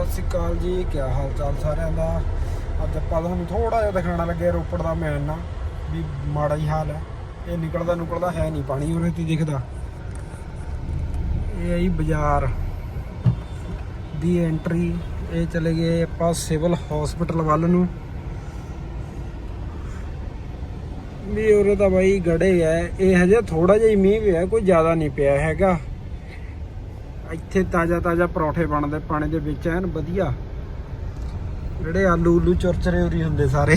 ਸਤਿ ਸ਼੍ਰੀ ਅਕਾਲ ਜੀ ਕੀ ਹਾਲ ਚਾਲ ਸਾਰਿਆਂ ਦਾ? ਅੱਜ ਆਪਾਂ ਤੁਹਾਨੂੰ ਥੋੜਾ ਜਿਹਾ ਦਿਖਾਉਣ ਲੱਗੇ ਰੋਪੜ ਦਾ ਮੈਨ ਨਾ, ਵੀ ਮਾੜਾ ਹੀ ਹਾਲ ਹੈ। ਇਹ ਨਿਕਲਦਾ ਨੁਕਲਦਾ ਹੈ ਨਹੀਂ ਪਾਣੀ ਉਹਦੇ ਤੇ ਦਿਖਦਾ? ਇਹ ਆਈ ਬਾਜ਼ਾਰ ਦੀ ਐਂਟਰੀ ਇਹ ਚਲੇ ਗਏ ਆਪਾਂ ਸਿਵਲ ਹਸਪੀਟਲ ਵੱਲ ਨੂੰ। ਵੀ ਉਰੇ ਤਾਂ ਬਾਈ ਗੜੇ ਹੈ, ਇਹ ਹਜੇ ਥੋੜਾ ਜਿਹਾ ਹੀ ਮੀਂਹ ਪਿਆ, ਕੋਈ ਜ਼ਿਆਦਾ ਨਹੀਂ ਪਿਆ ਹੈਗਾ। ਇੱਥੇ ਤਾਜ਼ਾ ਤਾਜ਼ਾ ਪਰੌਠੇ ਬਣਦੇ, ਪਾਣੀ ਦੇ ਵਿੱਚ ਐਨ ਵਧੀਆ। ਜਿਹੜੇ ਆਲੂ ਉਲੂ ਚੁਰਚਰੇ ਉਰੀ ਹੁੰਦੇ ਸਾਰੇ।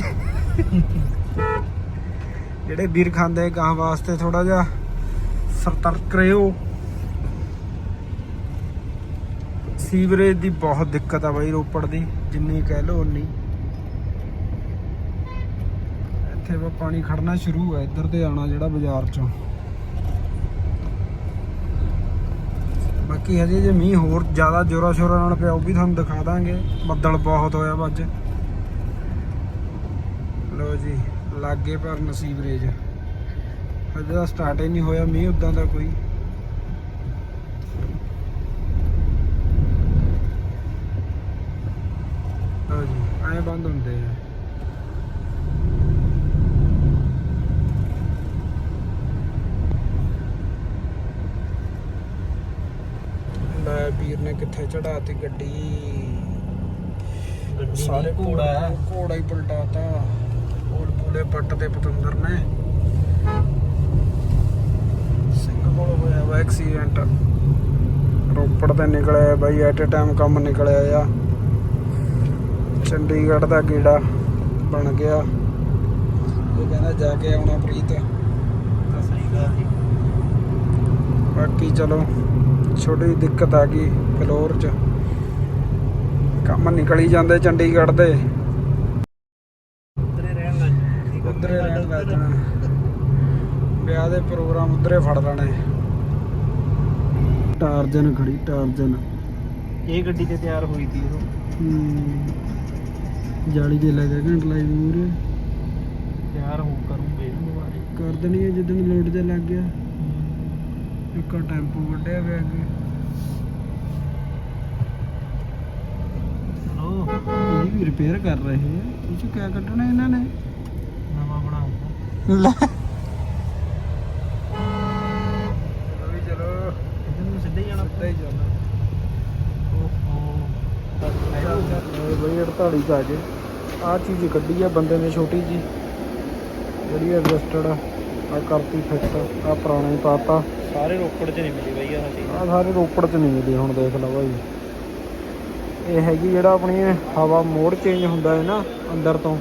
ਜਿਹੜੇ ਵੀਰ ਖਾਂਦੇ ਗਾਂ ਵਾਸਤੇ ਥੋੜਾ ਜਿਹਾ ਸਤਰਕ ਰਹੋ ਸੀਵਰੇਜ ਦੀ ਬਹੁਤ ਦਿੱਕਤ ਆ ਬਾਈ ਰੋਪੜ ਦੀ, ਜਿੰਨੀ ਕਹਿ ਲੋ ਉਨੀ ਇੱਥੇ ਵਾ ਪਾਣੀ ਖੜਨਾ ਸ਼ੁਰੂ ਹੈ ਇੱਧਰ ਤੇ ਆਣਾ ਜਿਹੜਾ ਬਾਜ਼ਾਰ ਚੋਂ। ਬਾਕੀ ਹਜੇ ਜੇ ਮੀਂਹ ਹੋਰ ਜ਼ਿਆਦਾ ਜ਼ੋਰਾ ਸ਼ੋਰਾ ਨਾਲ ਪਿਆ, ਉਹ ਵੀ ਤੁਹਾਨੂੰ ਦਿਖਾ ਦਾਂਗੇ। ਬੱਦਲ ਬਹੁਤ ਹੋਇਆ ਅੱਜ। ਲੋ ਜੀ, ਲਾਗੇ ਪਰ ਨਸੀਬ ਰੇਜ। ਹਜੇ ਤਾਂ ਸਟਾਰਟ ਹੀ ਨਹੀਂ ਹੋਇਆ ਮੀਂਹ ਉਦਾਂ ਦਾ ਕੋਈ। ਲਓ ਜੀ, ਐਂ ਬੰਦ ਹੁੰਦੇ ਆ ਲੈ ਵੀਰ ਨੇ ਕਿੱਥੇ ਚੜਾਤੀ ਗੱਡੀ? ਸਾਰੇ ਘੋੜਾ ਘੋੜਾ ਹੀ ਪਲਟਾਤਾ ਕੋਲ ਪੂਲੇ ਪੱਟ ਤੇ ਪਤੰਦਰ ਨੇ। ਸਿੰਘ ਕੋਲ ਹੋਇਆ ਵਾ ਐਕਸੀਡੈਂਟ ਰੋਪੜ ਤੇ ਨਿਕਲਿਆ ਬਾਈ ਐਟ ਅ ਟਾਈਮ ਕੰਮ ਨਿਕਲਿਆ ਆ। ਚੰਡੀਗੜ੍ਹ ਦਾ ਗੇੜਾ ਬਣ ਗਿਆ। ਇਹ ਕਹਿੰਦਾ ਜਾ ਕੇ ਆਉਣਾ ਪ੍ਰੀਤ। ਬਾਕੀ ਚਲੋ। ਛੋਟੀ ਜਿਹੀ ਦਿੱਕਤ ਆ ਗਈ ਫਲੋਰ ਚ। ਕੰਮ ਨਿਕਲ ਜਾਂਦੇ ਚੰਡੀਗੜ੍ਹ ਦੇ। ਉਧਰੇ ਰਹਿਣ ਲੱਗ ਜਾਣਾ। ਵਿਆਹ ਦੇ ਪ੍ਰੋਗਰਾਮ ਉਧਰੇ ਫੜ ਲੈਣੇ। ਟਾਰਜਨ ਖੜੀ ਟਾਰਜਨ। ਇਹ ਗੱਡੀ ਤੇ ਤਿਆਰ ਹੋਈ ਸੀ ਉਹ। ਜਾਲੀ ਦੇ ਲੱਗਾ ਘੰਟ ਲਾਈ ਮੂਰੇ ਤਿਆਰ ਹੋ ਕਰੂੰਗੇ ਕਰ ਦੇਣੀ ਹੈ ਜਿੱਦਣ ਲੋਡ ਤੇ ਲੱਗ ਗਿਆ। ਇੱਕ ਟੈਂਪੂ ਵੱਢਿਆ ਪਿਆ ਅੱਗੇ। ਹਲੋ ਇਹ ਵੀ ਰਿਪੇਅਰ ਕਰ ਰਹੇ ਹੈ ਇਹ ਚ ਕਿਆ ਕੱਢਣਾ ਇਹਨਾਂ ਨੇ? ਨਵਾਂ ਬਣਾਉਂਗਾ ਲੈ। ਚਲੋ ਚਲੋ। ਇਹਨੂੰ ਸਿੱਧਾ ਹੀ ਜਾਣਾ। ਸਿੱਧਾ ਹੀ ਜਾਣਾ। ਓਹੋ। ਇਹ ਬਈ 48 ਚ ਆ ਗਏ ਆ ਚੀਜ਼ ਕੱਢੀ ਆ ਬੰਦੇ ਨੇ ਛੋਟੀ ਜੀ ਜਿਹੜੀ ਐਡਜਸਟਡ ਆ। ਆ ਕਰਤੀ ਫਿਕਸ ਆ ਪੁਰਾਣਾ ਹੀ ਪਾਤਾ। ਸਾਰੇ ਰੋਪੜ ਚ ਨਹੀਂ ਮਿਲੀ ਬਈ ਆਹ ਚੀਜ਼। ਆ ਸਾਰੇ ਰੋਪੜ ਚ ਨਹੀਂ ਮਿਲੀ ਹੁਣ ਦੇਖ ਲਓ ਭਾਈ ਇਹ ਹੈਗੀ ਜਿਹੜਾ ਆਪਣੀ ਹਵਾ ਮੋਡ ਚੇਂਜ ਹੁੰਦਾ ਹੈ ਨਾ ਅੰਦਰ ਤੋਂ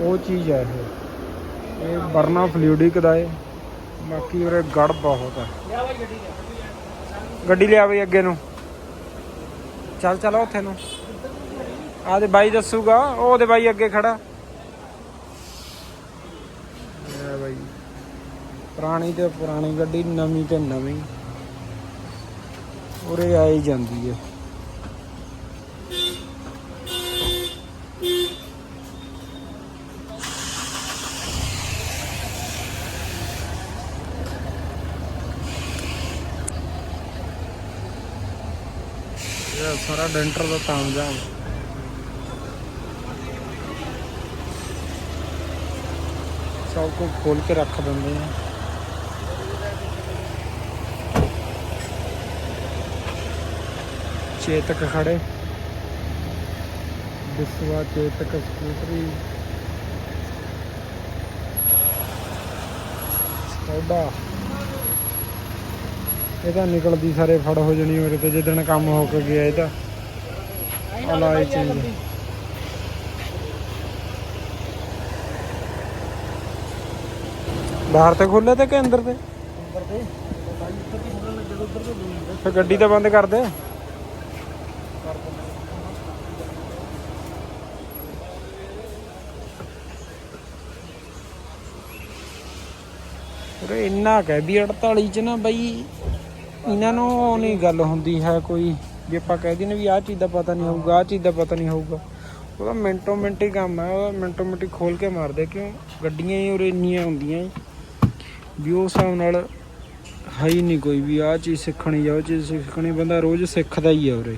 ਉਹ ਚੀਜ਼ ਹੈ ਇਹ। ਇਹ ਵਰਨਾ ਫਲੂਇਡਿਕ ਦਾ ਹੈ ਬਾਕੀ ਉਰੇ ਗੜ ਬਹੁਤ ਹੈ। ਗੱਡੀ ਲਿਆ ਬਈ ਅੱਗੇ ਨੂੰ। ਚੱਲ ਚਲੋ ਉੱਥੇ ਨੂੰ। ਆ ਦੇ ਬਾਈ ਦੱਸੂਗਾ ਉਹ ਦੇ ਬਾਈ ਅੱਗੇ ਖੜਾ ਇਹ ਬਾਈ ਪੁਰਾਣੀ ਤੇ ਪੁਰਾਣੀ ਗੱਡੀ, ਨਵੀਂ ਤੇ ਨਵੀਂ। ਉਰੇ ਆਈ ਜਾਂਦੀ ਹੈ ਸਾਰਾ ਡੈਂਟਰ ਦਾ ਤਾਮਝਾਮ ਸਭ ਕੁਝ ਖੋਲ ਕੇ ਰੱਖ ਦਿੰਦੇ ਆ। ਚੇਤਕ ਖੜੇ। ਬਿਸਵਾ ਚੇਤਕ ਸਕੂਟਰੀ। ਸਕੌਡਾ ਇਹ ਤਾਂ ਨਿਕਲਦੀ ਸਾਰੇ ਫੜ ਹੋ ਜਣੀ ਮੇਰੇ ਤੇ ਜਿੱਦਣ ਕੰਮ ਹੋ ਕੇ ਗਿਆ ਇਹ ਤਾਂ। ਅਲਾਈ ਚੀਜ਼। ਬਾਹਰ ਤੇ ਖੋਲੇ ਤੇ ਕਿ ਅੰਦਰ ਤੇ? ਅੰਦਰ ਤੇ। ਫਿਰ ਗੱਡੀ ਤਾਂ ਬੰਦ ਕਰ ਦੇ। ਉਰੇ ਇੰਨਾ ਕਹਿ ਵੀ 48 ਚ ਨਾ ਬਈ, ਇਹਨਾਂ ਨੂੰ ਉਹ ਨਹੀਂ ਗੱਲ ਹੁੰਦੀ ਹੈ ਕੋਈ, ਵੀ ਆਪਾਂ ਕਹਿ ਦਿੰਨੇ ਵੀ ਆਹ ਚੀਜ਼ ਦਾ ਪਤਾ ਨਹੀਂ ਹੋਊਗਾ, ਆਹ ਚੀਜ਼ ਦਾ ਪਤਾ ਨਹੀਂ ਹੋਊਗਾ। ਉਹਦਾ ਮਿੰਟੋ ਮਿੰਟ ਹੀ ਕੰਮ ਹੈ, ਉਹਦਾ ਮਿੰਟੋ ਮਿੰਟ ਹੀ ਖੋਲ ਕੇ ਮਾਰਦੇ ਕਿਉਂ? ਗੱਡੀਆਂ ਹੀ ਉਰੇ ਇੰਨੀਆਂ ਹੁੰਦੀਆਂ ਵੀ ਉਸ ਹਿਸਾਬ ਨਾਲ ਹੈ ਹੀ ਨਹੀਂ ਕੋਈ ਵੀ ਆਹ ਚੀਜ਼ ਸਿੱਖਣੀ ਜਾਂ ਉਹ ਚੀਜ਼ ਸਿੱਖਣੀ, ਬੰਦਾ ਰੋਜ਼ ਸਿੱਖਦਾ ਹੀ ਹੈ ਉਰੇ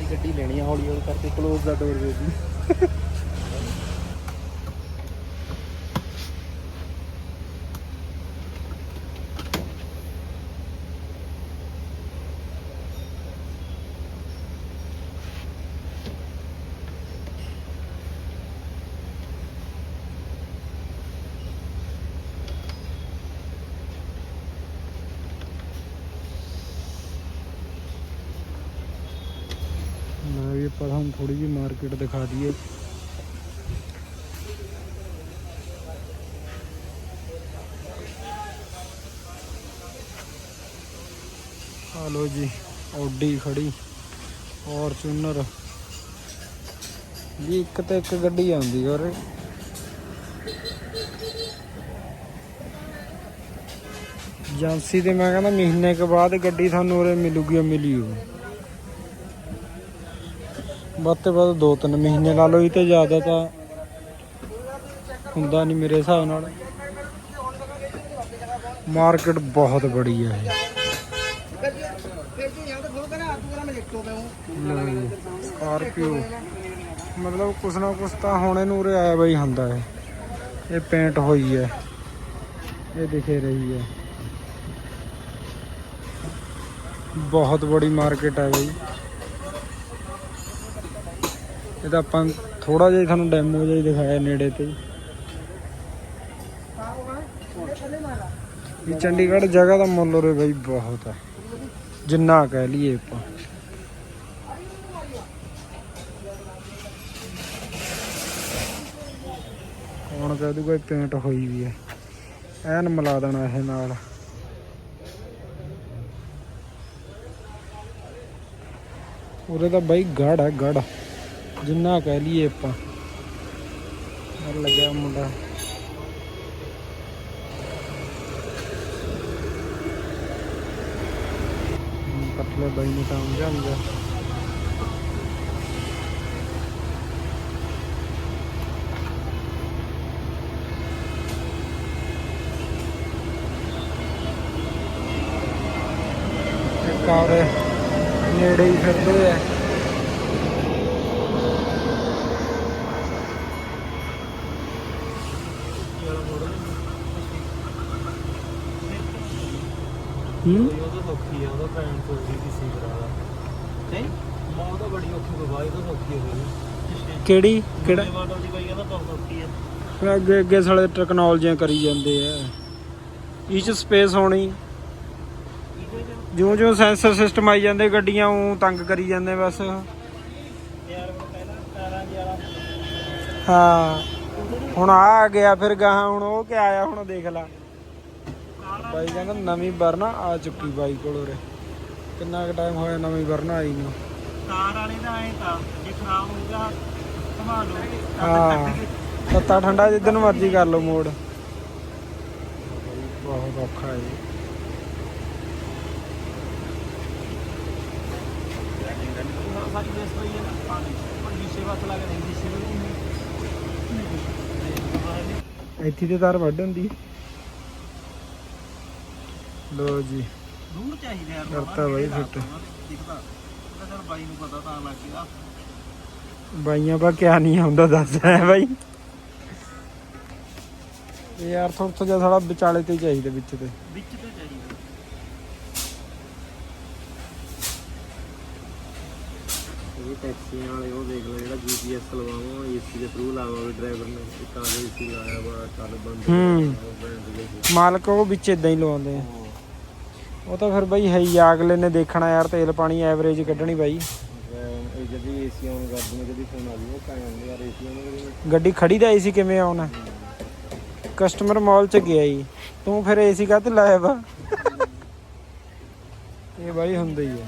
ਦੀ ਗੱਡੀ ਲੈਣੀ ਆ ਹੌਲੀ ਹੌਲੀ ਕਰਕੇ ਕਲੋਜ਼ ਦਾ ਡੋਰ ਵੇਦੀ ਮੈਂ ਵੀ ਆਪਾਂ ਤੁਹਾਨੂੰ ਥੋੜੀ ਜਿਹੀ ਮਾਰਕੀਟ ਦਿਖਾ ਦਈਏ। ਆ ਲੋ ਜੀ ਆਡੀ ਖੜੀ ਫੋਰਚੂਨਰ ਜੀ, ਇੱਕ ਤੇ ਇੱਕ ਗੱਡੀ ਆਉਂਦੀ ਆ ਏਜੰਸੀ ਤੇ ਮੈਂ ਕਹਿੰਦਾ ਮਹੀਨੇ ਕੁ ਬਾਅਦ ਗੱਡੀ ਤੁਹਾਨੂੰ ਉਰੇ ਮਿਲੂਗੀ ਮਿਲੀ ਹੋਊ। ਵੱਧ ਤੋਂ ਵੱਧ ਦੋ ਤਿੰਨ ਮਹੀਨੇ ਲਾ ਲਓ ਇਹ ਤੇ ਜ਼ਿਆਦਾ ਤਾਂ ਹੁੰਦਾ ਨਹੀਂ ਮੇਰੇ ਹਿਸਾਬ ਨਾਲ। ਮਾਰਕੀਟ ਬਹੁਤ ਬੜੀ ਹੈ ਇਹ। ਸਕਾਰਪੀਓ। ਮਤਲਬ ਕੁਛ ਨਾ ਕੁਛ ਤਾਂ ਹੁਣੇ ਨੂੰ ਉਰੇ ਆਇਆ ਬਈ ਹੁੰਦਾ ਹੈ ਇਹ ਪੇਂਟ ਹੋਈ ਹੈ। ਇਹ ਦਿਖੇ ਰਹੀ ਹੈ। ਬਹੁਤ ਬੜੀ ਮਾਰਕੀਟ ਹੈ ਬਈ। ਇਹ ਤਾਂ ਆਪਾਂ ਥੋੜਾ ਜਿਹਾ ਤੁਹਾਨੂੰ ਡੈਮੋ ਜਿਹਾ ਹੀ ਦਿਖਾਇਆ ਨੇੜੇ ਤੇ ਇਹ ਚੰਡੀਗੜ੍ਹ ਜਗ੍ਹਾ ਦਾ ਮੁੱਲ ਉਰੇ ਬਈ ਬਹੁਤ ਹੈ ਜਿੰਨਾ ਕਹਿ ਲਈਏ ਆਪਾਂ। ਹੁਣ ਕਹਿ ਦੂਗਾ ਪੇਂਟ ਹੋਈ ਵੀ ਹੈ ਐਨ ਮਿਲਾ ਦੇਣਾ ਇਹ ਨਾਲ। ਉਰੇ ਤਾਂ ਬਾਈ ਗੜ ਹੈ ਗੜ ਜਿੰਨਾ ਕਹਿ ਲਈਏ ਆਪਾਂ। ਮਰ ਲੱਗਿਆ ਮੁੰਡਾ। ਹਮ, ਪਤਲੇ ਬਾਈ ਨੂੰ ਤਾਂ ਸਮਝਾਉਂਦਾ ਇੱਕ ਨੇੜੇ ਹੀ ਫਿਰਦੇ ਆ। ਹੂੰ? ਉਹ ਤਾਂ ਸੌਖੀ ਆ ਉਹਦਾ ਭੈਣ ਤੋਂ ਵੀ ਕਿਸੇ ਕਰਾਦਾ ਨਹੀਂ? ਮਾਂ ਤਾਂ ਬੜੀ ਔਖੀ ਬਵਾਈ ਤਾਂ ਸੌਖੀ ਹੋਈ ਕਿਹੜੀ? ਕਿਹੜਾ? ਮਾਡਲ ਦੀ ਬਾਈ ਕਹਿੰਦਾ ਬਹੁਤ ਔਖੀ ਆ। ਫਿਰ ਅੱਗੇ ਅੱਗੇ ਸਾਲੇ ਟੈਕਨੋਲੋਜੀਆਂ ਕਰੀ ਜਾਂਦੇ ਆ। ਇਹ ਚ ਸਪੇਸ ਹੋਣੀ। ਜਿਉਂ ਜਿਉਂ ਸੈਂਸਰ ਸਿਸਟਮ ਆਈ ਜਾਂਦੇ ਗੱਡੀਆਂ ਉਹ ਤੰਗ ਕਰੀ ਜਾਂਦੇ ਬਸ। ਹਾਂ। ਹੁਣ ਆ ਗਿਆ ਫਿਰ ਗਾਹਾਂ ਹੁਣ ਉਹ ਕਿਆ ਆਇਆ ਹੁਣ ਦੇਖ ਲਾ। ਬਾਈ ਕਹਿੰਦਾ ਨਵੀਂ ਵਰਨਾ ਆ ਚੁੱਕੀ ਬਾਈ ਕੋਲ ਉਰੇ। ਕਿੰਨਾ ਕੁ ਟਾਈਮ ਹੋਇਆ ਨਵੀਂ ਵਰਨਾ ਆਈ ਨੂੰ? ਕਾਰ ਵਾਲੇ ਦਾ ਐ ਤਾਂ ਜੇ ਖਰਾਬ ਹੋਊਗਾ ਸੰਭਾਲ ਲਓ। ਹਾਂ ਤੱਤਾ ਠੰਡਾ ਜਿੱਦਨ ਮਰਜ਼ੀ ਕਰ ਲਓ ਮੋੜ। ਬਹੁਤ ਔਖਾ ਹੈ ਇੱਥੇ ਤੇ ਤਾਰ ਵੱਢ ਹੁੰਦੀ। ਲੋ ਜੀ। ਦੂਰ ਚਾਹੀਦਾ ਯਾਰ ਕਰਤਾ ਬਾਈ ਫਿੱਟ। ਦਿਖਦਾ। ਚਲ ਬਾਈ ਨੂੰ ਪਤਾ ਤਾਂ ਲੱਗ ਗਿਆ। ਬਾਈਆਂ ਪਾ ਕਿਆ ਨਹੀਂ ਆਉਂਦਾ ਦੱਸ ਹੈ ਬਾਈ। ਇਹ ਯਾਰ ਥੋੜਾ ਥੋੜਾ ਜਿਹਾ ਵਿਚਾਲੇ ਤੇ ਚਾਹੀਦਾ ਵਿੱਚ ਤੇ। ਵਿੱਚ ਤੇ ਚਾਹੀਦਾ। ਇਹ ਟੈਕਸੀਆਂ ਵਾਲੇ ਉਹ ਦੇਖ ਲਓ ਜਿਹੜਾ ਜੀਪੀਐਸ ਲਵਾਵਾਂ ਏਸੀ ਦੇ ਥਰੂ ਲਾਵਾਂਗੇ ਡਰਾਈਵਰ ਨੇ। ਇੱਕ ਆਲੇ ਏਸੀ ਲਾਇਆ ਵਾ ਕੱਲ ਬੰਦ ਹੂੰ। ਮਾਲਕ ਉਹ ਵਿੱਚ ਇਦਾਂ ਹੀ ਲਵਾਉਂਦੇ ਆ। ਉਹ ਤਾਂ ਫਿਰ ਬਾਈ ਹੈ ਹੀ ਆ, ਅਗਲੇ ਨੇ ਦੇਖਣਾ ਯਾਰ ਤੇਲ ਪਾਣੀ ਐਵਰੇਜ ਕੱਢਣੀ ਬਾਈ। ਇਹ ਜਦੀ ਏਸੀ ਆਨ ਕਰ ਦੂੰਗੇ ਜਦੀ ਫੋਨ ਆ ਜੂਗਾ ਕਹਿੰਦੇ ਯਾਰ ਏਸੀ ਆਨ ਕਰੀ ਗੱਡੀ ਖੜੀ ਦਾ ਏਸੀ ਕਿਵੇਂ ਆਉਣਾ ਕਸਟਮਰ ਮਾਲ ਚ ਗਿਆ ਜੀ। ਤੂੰ ਫਿਰ ਏਸੀ ਕਾਹਤੇ ਲਾਇਆ ਵਾ? ਇਹ ਬਾਈ ਹੁੰਦਾ ਹੀ ਆ।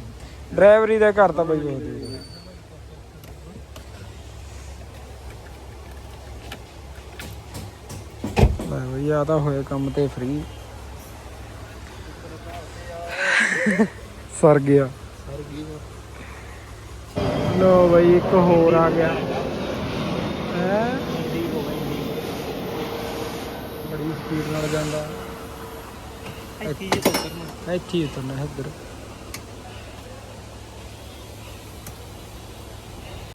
ਡਰਾਈਵਰੀ ਦਾ ਘਰ ਤਾਂ ਬਾਈ ਬਹੁਤ ਹੀ ਆ। ਲੈ ਬਈ ਆ ਤਾਂ ਹੋਏ ਕੰਮ ਤੇ ਫ੍ਰੀ ਸਰ ਗਿਆ। ਲੋ ਬਈ ਇੱਕ ਹੋਰ ਆ ਗਿਆ। ਹੈ? ਠੀਕ ਹੋ ਗਈ ਬੜੀ ਸਪੀਡ ਨਾਲ ਜਾਂਦਾ। ਇੱਥੇ ਜੇ ਟੱਕਰ ਨੂੰ ਇੱਥੇ ਹੀ ਉਤਰਨਾ ਹੈ ਇੱਧਰ।